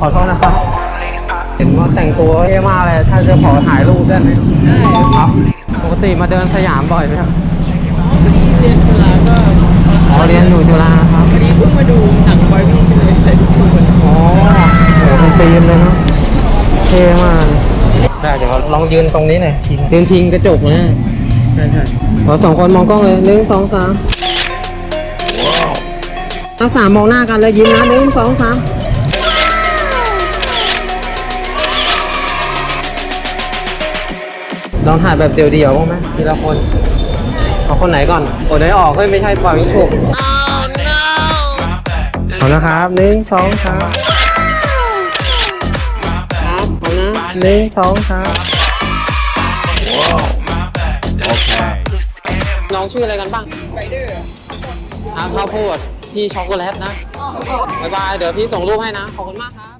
ขอโทษนะครับ เห็นว่าแต่งตัวเท่มากเลย ถ้าจะขอถ่ายรูปได้ไหมได้ครับ ปกติมาเดินสยามบ่อยไหมครับพอดีเรียนจุฬาก็อ๋อเรียนอยู่จุฬาครับพอดีเพิ่งมาดูหนังบอยวิ่งเลยใส่ทุกคนอ๋อโหเป็นธีมเลยเนาะเท่มากได้เดี๋ยวลองยืนตรงนี้หน่อยยืนพิงกระจกนะใช่ใช่เราสองคนมองกล้องเลยหนึ่งสองสามทั้งสามมองหน้ากันเลยยิ้มนะหนึ่งสองสาม ลองถ่ายแบบเดียวๆบ้างไหมทีละคนเอาคนไหนก่อนโอ้ได้ออกเฮ้ยไม่ใช่ปล่อยไม่ถูกเอานะครับหนึ่งสองสามครับเอานะหนึ่งสองสามน้องชื่ออะไรกันบ้างไปดอร์อะข้าวโพดพี่ช็อกโกแลตนะบ๊ายบายเดี๋ยวพี่ส่งรูปให้นะขอบคุณมากครับ